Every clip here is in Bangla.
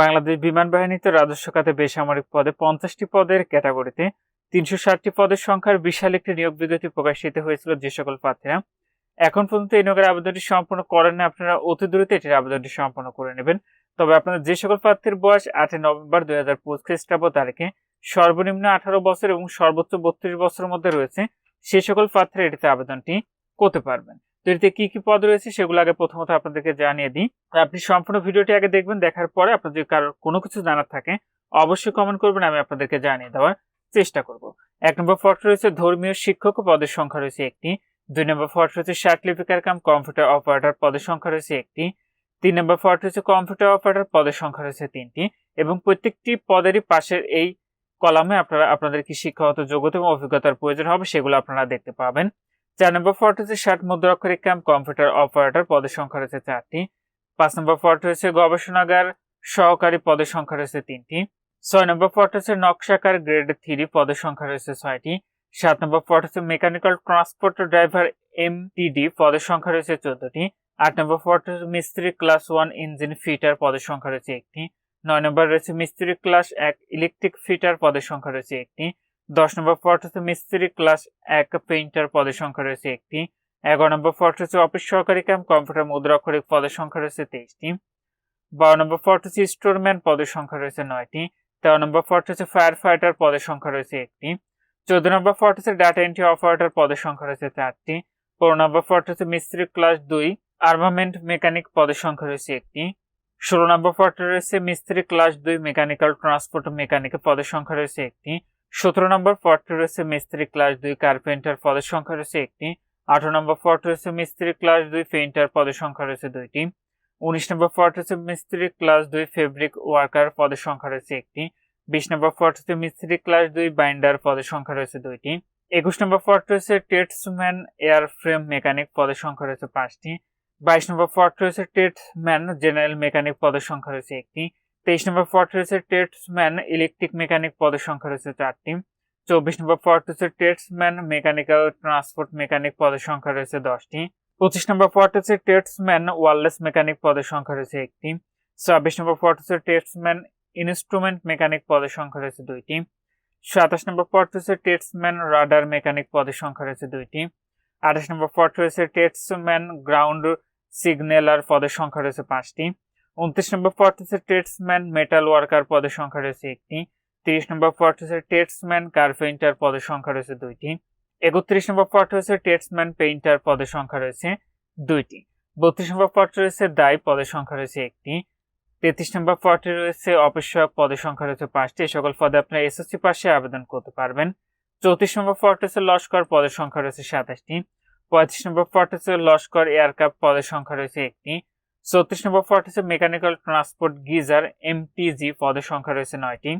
বাংলাদেশ বিমান বাহিনীতে রাজস্ব খাতে বেসামরিক পদে পঞ্চাশটি পদের ক্যাটাগরিতে তিনশো ষাটটি পদের সংখ্যার বিশাল একটি নিয়োগ বিজ্ঞপ্তি প্রকাশিত হয়েছিল যে সকল প্রার্থীরা। এখন পর্যন্ত এই নিয়োগের আবেদনটি সম্পন্ন করেন না আপনারা অতি দ্রুত এটির আবেদনটি সম্পন্ন করে নেবেন। তবে আপনাদের যে সকল প্রার্থীর বয়স আটই নভেম্বর দুই হাজার পঁচিশ খ্রিস্টাব্দ তারিখে সর্বনিম্ন আঠারো বছর এবং সর্বোচ্চ বত্রিশ বছরের মধ্যে রয়েছে, সে সকল প্রার্থীরা এটিতে আবেদনটি করতে পারবেন। তো এটিতে কি কি পদ রয়েছে সেগুলো আগে প্রথমত আপনাদেরকে জানিয়ে দিই। আপনি সম্পূর্ণ ভিডিওটি আগে দেখবেন, দেখার পরে আপনার যদি কারোর কোনো কিছু জানার থাকে, অবশ্যই কমেন্ট করবেন, আমি আপনাদেরকে জানিয়ে দেওয়ার চেষ্টা করব। এক নম্বর পদ রয়েছে ধর্মীয় শিক্ষক পদের সংখ্যা রয়েছে একটি। দুই নম্বর পদ রয়েছে লিপিকার কাম, কম্পিউটার অপারেটর পদের সংখ্যা রয়েছে একটি। তিন নম্বর পদ রয়েছে কম্পিউটার অপারেটর পদের সংখ্যা রয়েছে তিনটি এবং প্রত্যেকটি পদেরই পাশের এই কলামে আপনারা, আপনাদের কি শিক্ষাগত যোগ্যতা এবং অভিজ্ঞতার প্রয়োজন হবে সেগুলো আপনারা দেখতে পাবেন। চার নম্বর পদ হচ্ছে ষাট মুদ্রাক্ষরিক ক্যাম্প কম্পিউটার অপারেটর পদের সংখ্যা রয়েছে চারটি। পাঁচ নম্বর পদ রয়েছে গবেষণাগার সহকারী পদের সংখ্যা রয়েছে তিনটি। ছয় নম্বর পদ হচ্ছে নকশাকার গ্রেড থ্রি পদের সংখ্যা রয়েছে ছয়টি। সাত নম্বর পদ হচ্ছে মেকানিক্যাল ট্রান্সপোর্ট ড্রাইভার এমটিডি পদের সংখ্যা রয়েছে চোদ্দটি। আট নম্বর পদ হচ্ছে মিস্ত্রি ক্লাস ওয়ান ইঞ্জিন ফিটার পদের সংখ্যা রয়েছে একটি। নয় নম্বর রয়েছে মিস্ত্রি ক্লাস এক ইলেকট্রিক ফিটার পদের সংখ্যা রয়েছে একটি। দশ নম্বর পদ হচ্ছে মিস্ত্রি ক্লাস এক পেইন্টার পদের সংখ্যা রয়েছে একটি। এগারো নম্বর পদ হচ্ছে অফিস সহকারী ক্যাম্প কম্পিউটার মুদ্রাক্ষরিক পদের সংখ্যা রয়েছে তেইশটি। বারো নম্বর পদ হচ্ছে স্টোরম্যান পদের সংখ্যা রয়েছে নয়টি। তেরো নম্বর পদ হচ্ছে ফায়ার ফাইটার পদের সংখ্যা রয়েছে একটি। চোদ্দ নম্বর পদ হচ্ছে ডাটা এন্ট্রি অপারেটর পদের সংখ্যা রয়েছে চারটি। পনেরো নম্বর পদ হচ্ছে মিস্ত্রি ক্লাস দুই আর্মামেন্ট মেকানিক পদের সংখ্যা রয়েছে একটি। ষোলো নম্বর পদে রয়েছে মিস্ত্রি ক্লাস দুই মেকানিক্যাল ট্রান্সপোর্ট মেকানিক পদের সংখ্যা রয়েছে একটি। সতেরো নম্বর পদটি রয়েছে মিস্ত্রি ক্লাস দুই কার্পেন্টার পদের সংখ্যা রয়েছে একটি। আঠারো নম্বর পদ রয়েছে মিস্ত্রি ক্লাস দুই পেন্টার পদের সংখ্যা রয়েছে দুইটি। উনিশ নম্বর পদ রয়েছে মিস্ত্রি ক্লাস দুই ফেব্রিক ওয়ার্কার পদের সংখ্যা রয়েছে একটি। বিশ নম্বর পদ রয়েছে মিস্ত্রি ক্লাস দুই বাইন্ডার পদের সংখ্যা রয়েছে দুইটি। একুশ নম্বর পদ রয়েছে টেটসম্যান এয়ার ফ্রেম মেকানিক পদের সংখ্যা রয়েছে পাঁচটি। বাইশ নম্বর পদ রয়েছে টেটসম্যান জেনারেল মেকানিক পদের সংখ্যা রয়েছে একটি। তেইশ নম্বর পদ রয়েছে টেটসম্যান ইলেকট্রিক মেকানিক পদের সংখ্যা রয়েছে চারটি। চব্বিশ নম্বর পদ রয়েছে টেটসম্যান মেকানিক্যাল ট্রান্সপোর্ট মেকানিক পদের সংখ্যা রয়েছে দশটি। পঁচিশ নম্বর পদ রয়েছে টেটসম্যান ওয়ারলেস মেকানিক পদের সংখ্যা রয়েছে একটি। ছাব্বিশ নম্বর পদ রয়েছে টেটসম্যান ইনস্ট্রুমেন্ট মেকানিক পদের সংখ্যা রয়েছে দুইটি। সাতাশ নম্বর পদ রয়েছে টেটসম্যান রাডার মেকানিক পদের সংখ্যা রয়েছে দুইটি। আঠাশ নম্বর পদ রয়েছে টেটসম্যান গ্রাউন্ড সিগন্যালার পদের সংখ্যা রয়েছে পাঁচটি। উনত্রিশ নম্বর পদ হচ্ছে টেটসম্যান মেটাল ওয়ার্কার পদের সংখ্যা রয়েছে একটি। তিরিশ নম্বর হচ্ছে টেটসম্যান কার্পেন্টার পদের সংখ্যা রয়েছে দুইটি। একত্রিশ নম্বর পদ হচ্ছে টেটসম্যান পেইন্টার পদের সংখ্যা রয়েছে দুইটি। বত্রিশ নম্বর পদ রয়েছে দায় পদের সংখ্যা রয়েছে একটি। তেত্রিশ নম্বর পদে রয়েছে অপেক্ষক পদের সংখ্যা রয়েছে পাঁচটি। এই সকল পদে আপনার এসএসসি পাশে আবেদন করতে পারবেন। চৌত্রিশ নম্বর পদ লস্কর পদের সংখ্যা রয়েছে সাতাশটি। পঁয়ত্রিশ নম্বর পদ লস্কর এয়ারক্রাফট পদের সংখ্যা রয়েছে একটি। চৌত্রিশ নম্বর পদ হচ্ছে মেকানিক্যাল ট্রান্সপোর্ট গিজার এমটিজি পদের সংখ্যা রয়েছে নয়টি।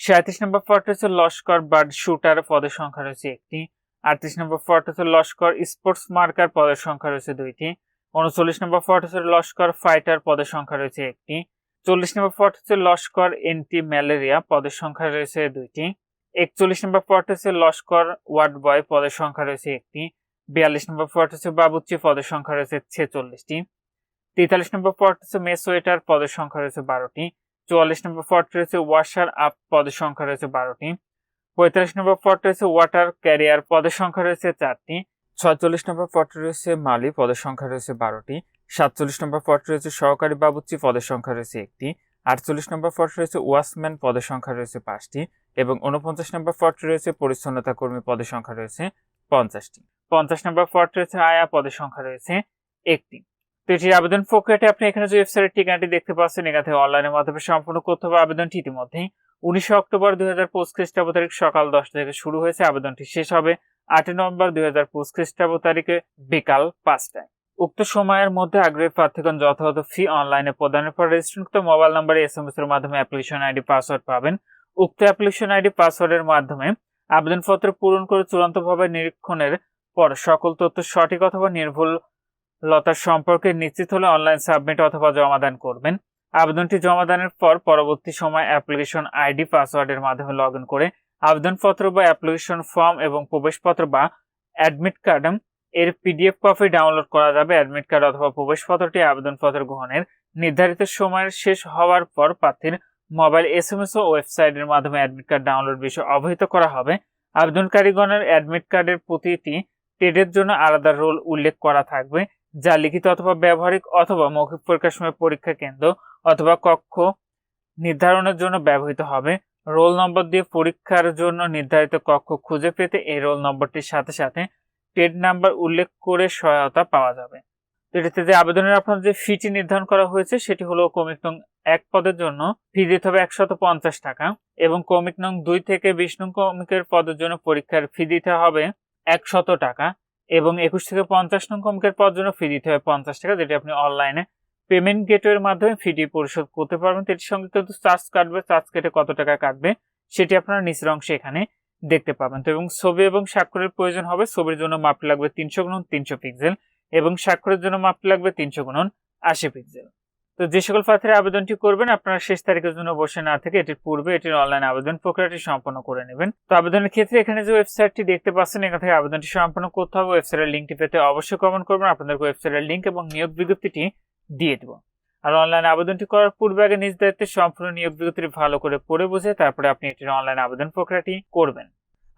সাঁত্রিশ নম্বর পদ হচ্ছে লস্কর বার্ড শুটার, পদের সংখ্যা রয়েছে একটি। আটত্রিশ নম্বর পদ হচ্ছে লস্কর স্পোর্টস মার্কার পদের সংখ্যা রয়েছে দুইটি। উনচল্লিশ নম্বর পদ হচ্ছে লস্কর ফাইটার পদের সংখ্যা রয়েছে একটি। চল্লিশ নম্বর পদ হচ্ছে লস্কর এন্টি ম্যালেরিয়া পদের সংখ্যা রয়েছে দুইটি। একচল্লিশ নম্বর পদ হচ্ছে লস্কর ওয়ার্ড বয়, পদের সংখ্যা রয়েছে একটি। বিয়াল্লিশ নম্বর পদ হচ্ছে বাবুচ্চি পদের সংখ্যা রয়েছে ছেচল্লিশটি। তেতাল্লিশ নম্বর পদ হচ্ছে মেসোয়েটার পদের সংখ্যা রয়েছে বারোটি। চুয়াল্লিশ নম্বর পদ রয়েছে ওয়াশার আপ পদের সংখ্যা রয়েছে বারোটি। পঁয়তাল্লিশ নম্বর পদ রয়েছে ওয়াটার ক্যারিয়ার পদের সংখ্যা রয়েছে চারটি। ছয়চল্লিশ নম্বর পদ রয়েছে মালি, পদের সংখ্যা রয়েছে বারোটি। সাতচল্লিশ নম্বর পদ রয়েছে সহকারী বাবুচ্চি পদের সংখ্যা রয়েছে একটি। আটচল্লিশ নম্বর পদ রয়েছে ওয়াশম্যান পদের সংখ্যা রয়েছে পাঁচটি। এবং উনপঞ্চাশ নম্বর পদ রয়েছে পরিচ্ছন্নতা কর্মী, পদের সংখ্যা রয়েছে পঞ্চাশটি। পঞ্চাশ নম্বর পদ রয়েছে আয়া, পদের সংখ্যা রয়েছে একটি। তো এটির আবেদন প্রক্রিয়াটি আপনি এখানে যে ওয়েবসাইটের ঠিকানাটি দেখতে পাচ্ছেন, এখান থেকে অনলাইনের মাধ্যমে সম্পূর্ণ করতে হবে আবেদনটি ইতিমধ্যেই উনিশে অক্টোবর দুই হাজার পঁচিশ খ্রিস্টাব্দ তারিখ সকাল দশটা থেকে শুরু হয়েছে। আবেদনটি শেষ হবে আটই নভেম্বর দুই হাজার পঁচিশ খ্রিস্টাব্দ তারিখে বিকাল পাঁচটায়। উক্ত সময়ের মধ্যে আগ্রহী প্রার্থীগণ যথাযথ ফি অনলাইনে প্রদানের পর রেজিস্ট্রেশনকৃত মোবাইল নম্বরে এস এম এস এর মাধ্যমে অ্যাপ্লিকেশন আইডি পাসওয়ার্ড পাবেন। উক্ত অ্যাপ্লিকেশন আইডি পাসওয়ার্ডের মাধ্যমে আবেদনপত্র পূরণ করে চূড়ান্তভাবে নিরীক্ষণের পর সকল তথ্য সঠিক অথবা নির্ভুল লতার সম্পর্কে নিশ্চিত হলে অনলাইন সাবমিট অথবা জমা দান করবেন। আবেদনটি জমা দানের পর পরবর্তী সময় অ্যাপ্লিকেশন আইডি পাসওয়ার্ডের মাধ্যমে লগ ইন করে আবেদনপত্র বা অ্যাপ্লিকেশন ফর্ম এবং প্রবেশপত্র বা অ্যাডমিট কার্ড এর পিডিএফ কপি ডাউনলোড করা যাবে। অ্যাডমিট কার্ড অথবা প্রবেশপত্রটি আবেদনপত্র গ্রহণের নির্ধারিত সময়ের শেষ হওয়ার পর প্রার্থীর মোবাইল এস এম এস ও ওয়েবসাইটের মাধ্যমে অ্যাডমিট কার্ড ডাউনলোড বিষয়ে অবহিত করা হবে। আবেদনকারীগণের অ্যাডমিট কার্ডের প্রতিটি টেডের জন্য আলাদা রোল উল্লেখ করা থাকবে। যা লিখিত অথবা ব্যবহারিক অথবা মৌখিক পরীক্ষার সময় পরীক্ষা কেন্দ্র অথবা কক্ষ নির্ধারণের জন্য ব্যবহৃত হবে। রোল নম্বর দিয়ে পরীক্ষার জন্য নির্ধারিত কক্ষ খুঁজে পেতে এই রোল নম্বরটির সাথে সাথে টেড নাম্বার উল্লেখ করে সহায়তা পাওয়া যাবে। এটিতে যে আবেদনের আপনার যে ফিটি নির্ধারণ করা হয়েছে, সেটি হলো কমিক নং এক পদের জন্য। ফি দিতে হবে একশত পঞ্চাশ টাকা এবং কমিক নং দুই থেকে নং কমিকের পদের জন্য পরীক্ষার ফি দিতে হবে একশত টাকা। এবং একুশ থেকে পঞ্চাশ নং অঙ্কের পর জন্য ফি দিতে হবে পঞ্চাশ টাকা, যেটি আপনি অনলাইনে পেমেন্ট গেটওয়ের মাধ্যমে ফিটি পরিশোধ করতে পারবেন। এটির সঙ্গে কিন্তু চার্জ কাটবে। চার্জ কেটে কত টাকা কাটবে, সেটি আপনারা নিচের অংশে এখানে দেখতে পাবেন। তো এবং ছবি এবং স্বাক্ষরের প্রয়োজন হবে। ছবির জন্য মাপটি লাগবে তিনশো গুণন তিনশো পিক্সেল এবং স্বাক্ষরের জন্য মাপটি লাগবে তিনশো গুণন আশি পিক্সেল তো যে সকল প্রার্থীরা আবেদনটি করবেন, আপনারা শেষ তারিখের জন্য বসে না থেকে এটির পূর্বে এটির অনলাইন আবেদন প্রক্রিয়াটি সম্পন্ন করে নেবেন। তো আবেদনের ক্ষেত্রে এখানে যে ওয়েবসাইটটি দেখতে পাচ্ছেন, এখান থেকে আবেদনটি সম্পন্ন করতে হবে। ওয়েবসাইটের লিঙ্কটি পেতে অবশ্যই কমেন্ট করবেন। আপনাদের ওয়েবসাইটের লিঙ্ক এবং নিয়োগ বিজ্ঞপ্তিটি দিয়ে দেবো। আর অনলাইন আবেদনটি করার পূর্বে আগে নিজ দায়িত্বে সম্পূর্ণ নিয়োগ বিজ্ঞপ্তিটি ভালো করে পড়ে বুঝে তারপরে আপনি এটির অনলাইন আবেদন প্রক্রিয়াটি করবেন।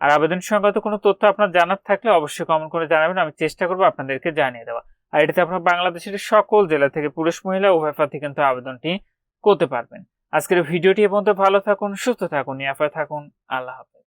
আর আবেদন সংক্রান্ত কোনো তথ্য আপনার জানার থাকলে অবশ্যই কমেন্ট করে জানাবেন। আমি চেষ্টা করব আপনাদেরকে জানিয়ে দেওয়া। আর এটাতে আপনার বাংলাদেশের সকল জেলা থেকে পুরুষ মহিলা উভয় প্রার্থী কিন্তু আবেদনটি করতে পারবেন। আজকের ভিডিওটি এ পর্যন্ত ভালো থাকুন, সুস্থ থাকুন ইয়াফায় থাকুন। আল্লাহ হাফেজ।